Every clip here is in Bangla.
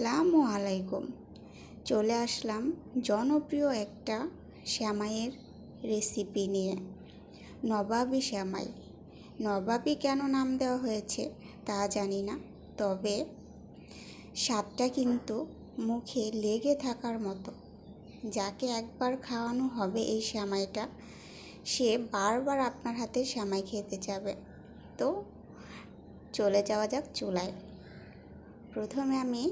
আসসালামু আলাইকুম। চলে আসলাম জনপ্রিয় একটা শ্যামাইয়ের রেসিপি নিয়ে। নবাবী শ্যামাই। নবাবী কেন নাম দেওয়া হয়েছে তা জানি না, তবে স্বাদটা কিন্তু মুখে লেগে থাকার মতো। যাকে একবার খাওয়ানো হবে এই শ্যামাইটা, সে বারবার আপনার হাতে শ্যামাই খেতে যাবে। তো চলে যাওয়া যাক চুলায়। প্রথমে আমি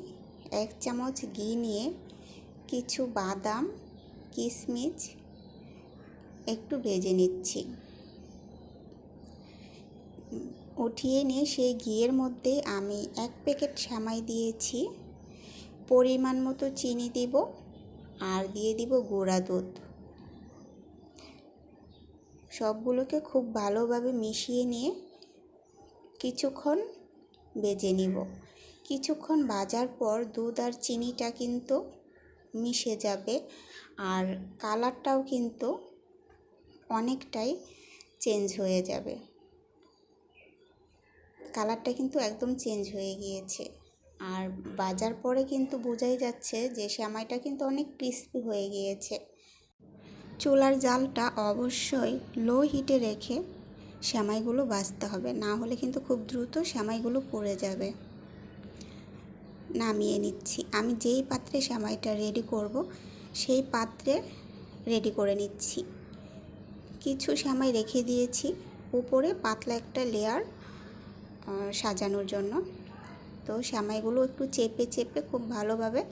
এক চামচ ঘি নিয়ে কিছু বাদাম, কিশমিশ একটু ভেজে নিচ্ছি। উঠিয়ে নিয়ে সেই ঘিয়ের মধ্যে আমি এক প্যাকেট সামাই দিয়েছি। পরিমাণ মতো চিনি দিব আর দিয়ে দিব গুঁড়া দুধ। সবগুলোকে খুব ভালোভাবে মিশিয়ে নিয়ে কিছুক্ষণ বেজে নিব। কিছুক্ষণ ভাজার পর দুধ আর চিনিটা কিন্তু মিশে যাবে আর কালারটাও কিন্তু অনেকটাই চেঞ্জ হয়ে যাবে। কালারটা কিন্তু একদম চেঞ্জ হয়ে গিয়েছে। আর বাজার পরে কিন্তু বোঝাই যাচ্ছে যে সেমাইটা কিন্তু অনেক ক্রিস্পি হয়ে গিয়েছে। চুলার জালটা অবশ্যই লো হিটে রেখে সেমাইগুলো বাজতে হবে। না হলে কিন্তু খুব দ্রুত সেমাইগুলো পড়ে যাবে। নামিয়ে নিচ্ছি। আমি যেই পাত্রে সেমাইটা রেডি করব, সেই পাত্রে রেডি করে নিচ্ছি। কিছু সেমাই রেখে দিয়েছি, উপরে পাতলা একটা লেয়ার সাজানোর জন্য। তো সেমাইগুলো একটু চেপে চেপে খুব ভালোভাবে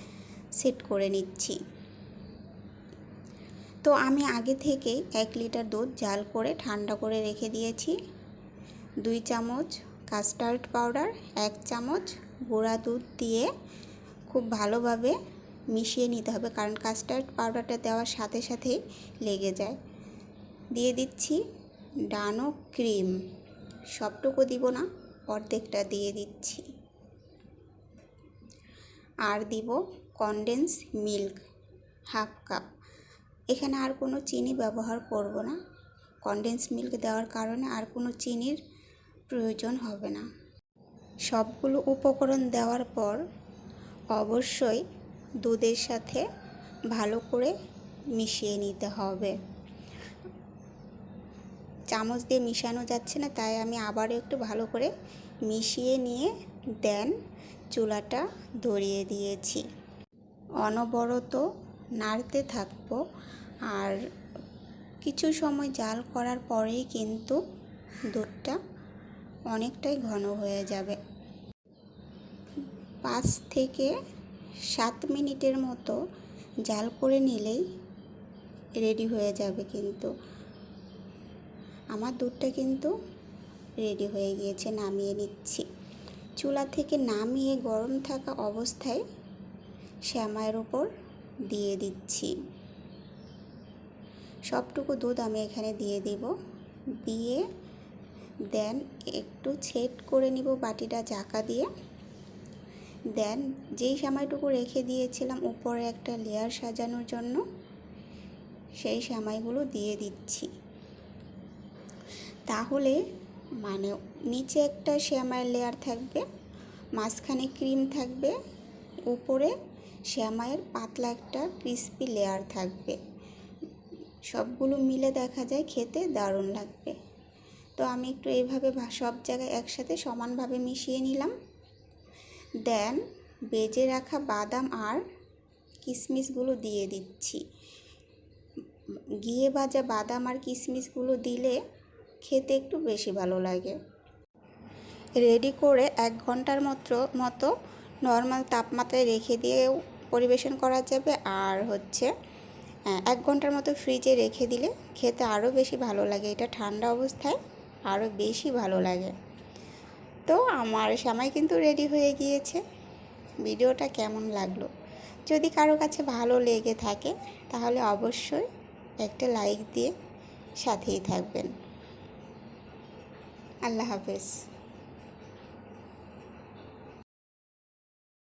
সেট করে নিচ্ছি। তো আমি আগে থেকেই এক লিটার দুধ জাল করে ঠান্ডা করে রেখে দিয়েছি। দুই চামচ কাস্টার্ড পাউডার এক চামচ গুঁড়া দুধ দিয়ে খুব ভালোভাবে মিশিয়ে নিতে হবে। কারণ কাস্টার্ড পাউডারটা দেওয়ার সাথে সাথেই লেগে যায়। দিয়ে দিচ্ছি ডানো ক্রিম। সবটুকু দিব না, অর্ধেকটা দিয়ে দিচ্ছি। আর দিব কনডেন্স মিল্ক হাফ কাপ এখানে আর কোনো চিনি ব্যবহার করব না। কনডেন্স মিল্ক দেওয়ার কারণে আর কোনো চিনির প্রয়োজন হবে না। সবগুলো উপকরণ দেওয়ার পর অবশ্যই দুধের সাথে ভালো করে মিশিয়ে নিতে হবে। চামচ দিয়ে মিশানো যাচ্ছে না, তাই আমি আবারও একটু ভালো করে মিশিয়ে নিয়ে দেন চুলাটা ধরিয়ে দিয়েছি। অনবরত নাড়তে থাকব আর কিছু সময় জাল করার পরেই কিন্তু দুধটা অনেকটাই ঘন হয়ে যাবে। পাঁচ থেকে সাত মিনিটের মতো জাল করে নিলেই রেডি হয়ে যাবে কিন্তু। আমার দুধটা কিন্তু রেডি হয়ে গিয়েছে, নামিয়ে নিচ্ছি। চুলা থেকে নামিয়ে গরম থাকা অবস্থায় শ্যামায়ের ওপর দিয়ে দিচ্ছি। সবটুকু দুধ আমি এখানে দিয়ে দিব। দিয়ে দেন একটু ছেট করে নিব বাটিটা চাকা দিয়ে। দেন যেই সামাইটুকু রেখে দিয়েছিলাম উপরে একটা লেয়ার সাজানোর জন্য, সেই সামাইগুলো দিয়ে দিচ্ছি। তাহলে মানে নিচে একটা শ্যামাইয়ের লেয়ার থাকবে, মাঝখানে ক্রিম থাকবে, উপরে শ্যামাইয়ের পাতলা একটা ক্রিস্পি লেয়ার থাকবে। সবগুলো মিলে দেখা যায় খেতে দারুণ লাগবে। তো আমি একটু এইভাবে সব জায়গায় একসাথে সমানভাবে মিশিয়ে নিলাম। দেন বেজে রাখা বাদাম আর কিশমিশগুলো দিয়ে দিচ্ছি। ঘিয়ে ভাজা বাদাম আর কিশমিশগুলো দিলে খেতে একটু বেশি ভালো লাগে। রেডি করে এক ঘণ্টার মতো মতো নর্মাল তাপমাত্রায় রেখে দিয়েও পরিবেশন করা যাবে। আর হচ্ছে এক ঘণ্টার মতো ফ্রিজে রেখে দিলে খেতে আরও বেশি ভালো লাগে। এটা ঠান্ডা অবস্থায় আরও বেশি ভালো লাগে। তো আমার সময় কিন্তু রেডি হয়ে গিয়েছে। ভিডিওটা কেমন লাগল? যদি কারও কাছে ভালো লেগে থাকে, তাহলে অবশ্যই একটা লাইক দিয়ে সাথেই থাকবেন। আল্লাহ হাফেজ।